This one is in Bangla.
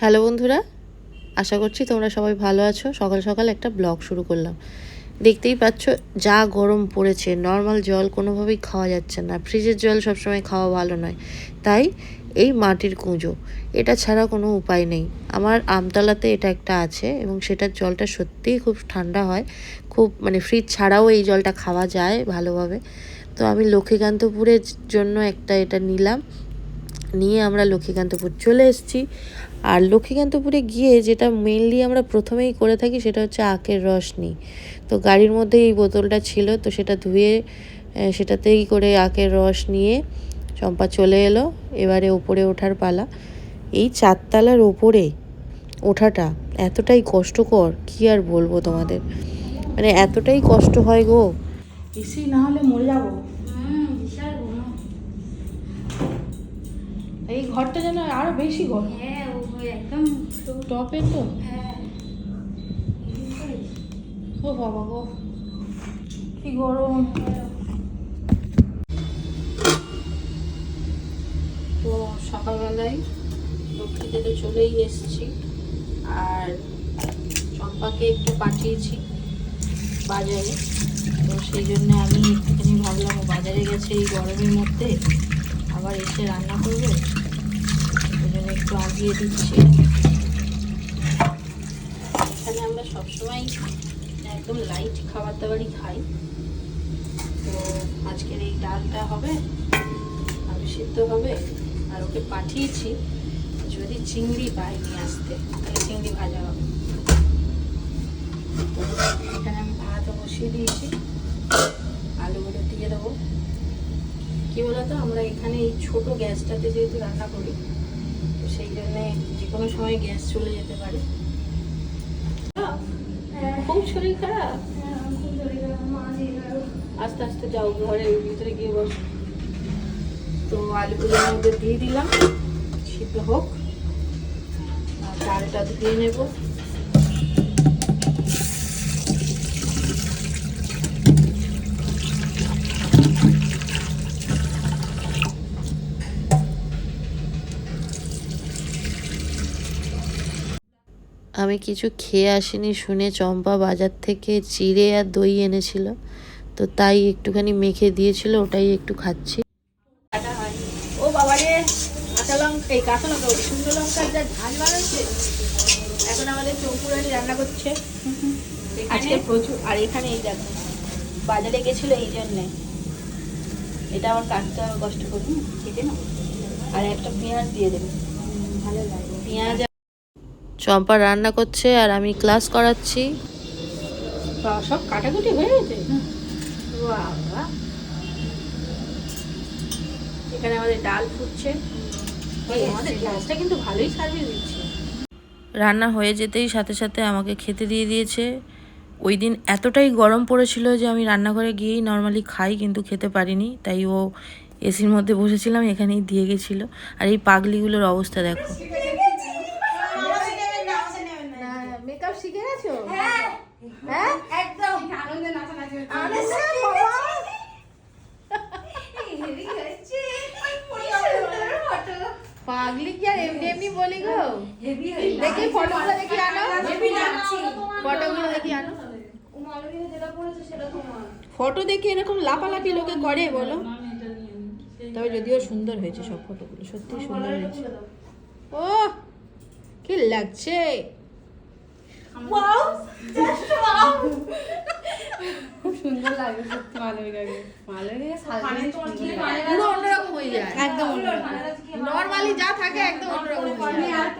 হ্যালো বন্ধুরা, আশা করছি তোমরা সবাই ভালো আছো। সকাল সকাল একটা ব্লগ শুরু করলাম। দেখতেই পাচ্ছ, যা গরম পড়েছে, নর্মাল জল কোনোভাবেই খাওয়া যাচ্ছে না। ফ্রিজের জল সবসময় খাওয়া ভালো নয়। তাই এই মাটির কুঁজো, এটা ছাড়া কোনো উপায় নেই। আমার আমতলাতে এটা একটা আছে এবং সেটার জলটা সত্যিই খুব ঠান্ডা হয়। খুব মানে ফ্রিজ ছাড়াও এই জলটা খাওয়া যায় ভালোভাবে। তো আমি লক্ষ্মীকান্তপুরের জন্য একটা এটা নিলাম। নিয়ে আমরা লক্ষ্মীকান্তপুর চলে এসেছি। আর লক্ষ্মীকান্তপুরে গিয়ে যেটা মেনলি আমরা প্রথমেই করে থাকি সেটা হচ্ছে আখের রস নিই। তো গাড়ির মধ্যে এই বোতলটা ছিল তো সেটা ধুয়ে সেটাতেই করে আখের রস নিয়ে চম্পা চলে এলো। এবারে ওপরে ওঠার পালা। এই চারতলার ওপরে ওঠাটা এতটাই কষ্টকর কি আর বলব তোমাদের? মানে এতটাই কষ্ট হয় গো। এসি না হলে মরে যাব। এই ঘরটা যেন আরও বেশি ঘর। হ্যাঁ একদম টপে তো? হ্যাঁ। ও বাবা গো কি গরম। তো সকালবেলায় লক্ষ্মীতে তো চলেই এসেছি আর চম্পাকে একটু পাঠিয়েছি বাজারে। তো সেই জন্য আমি একটুখানি ভাবলাম বাজারে গেছে এই গরমের মধ্যে আবার এসে রান্না করবে। আগিয়ে দিচ্ছি। এখানে আমরা সবসময় একদম লাইট খাবার দাবারই খাই। তো আজকের এই ডালটা হবে, আলু সিদ্ধ হবে, আর ওকে পাঠিয়েছি যদি চিংড়ি পাই নিয়ে আসতে, তাহলে চিংড়ি ভাজা হবে। এখানে আমি ভাত বসিয়ে দিয়েছি আলুগুলো দিয়ে দেবো। কী বলতো, আমরা এখানে এই ছোট গ্যাসটাতে যেহেতু রান্না করি সেই জন্যে যে কোনো সময় গ্যাস চলে যেতে পারে। খুব শরীর খারাপ? আস্তে আস্তে যাও, ঘরের ভিতরে গিয়ে বস। তো আলুগুলোর মধ্যে দিয়ে দিলাম, সিদ্ধ হোক। আর ডালটা ধুয়ে নেব। আমি কিছু খেয়ে আসিনি শুনে চম্পা বাজার থেকে চিড়ে আর দই এনেছিল। তো তাই একটুখানি মেখে দিয়েছিল ওটাই একটু খাচ্ছি। ও বাবা রে কাঁচা লঙ্কা এই কাঁচা লঙ্কা শুকনো লঙ্কার যা ঝাল বানাচ্ছে এখন আমাদের চৌপুরানি রান্না করছে। আজকে প্রচুর। আর এখানে এই দেখো বাজারে গেছিল এই জন্যে। এটা আমার কাটতে কষ্ট না। আর একটা পেঁয়াজ দিয়ে দেবে। ভালো লাগে। পেঁয়াজ চম্পা রান্না করছে আর আমি ক্লাস করাচ্ছি। সব কাটাকুটি হয়ে গেছে? এখানে আমাদের ডাল ফুটছে। আমাদের গ্যাসটা কিন্তু ভালোই সার্ভিস দিচ্ছে। রান্না হয়ে যেতেই সাথে সাথে আমাকে খেতে দিয়ে দিয়েছে। ওই দিন এতটাই গরম পড়েছিল যে আমি রান্নাঘরে গিয়েই নর্মালি খাই কিন্তু খেতে পারিনি। তাই ও এসির মধ্যে বসেছিলাম এখানেই দিয়ে গেছিল। আর এই পাগলিগুলোর অবস্থা দেখো। মেকআপ শিখে গেছো? হ্যাঁ। হ্যাঁ? একদম। আনন্দে নাচানাচি পাগলি কি আর এমনি এমনি বলি গো? দেখি ফটোগুলো দেখি আনো। ফটোগুলো দেখি আনো। ফটো দেখে এরকম লাপালাপি লোকে করে বলো। তবে যদিও সুন্দর হয়েছে সব ফটোগুলো সত্যি সুন্দর হয়েছে। ও কি লাগছে? খুব সুন্দর লাগে সত্যি মালবিকাকে মালবিকা সাজলে পুরো অন্যরকম হয়ে যায়। একদম নরমালি যা থাকে একদম অন্যরকম হয়ে যায়।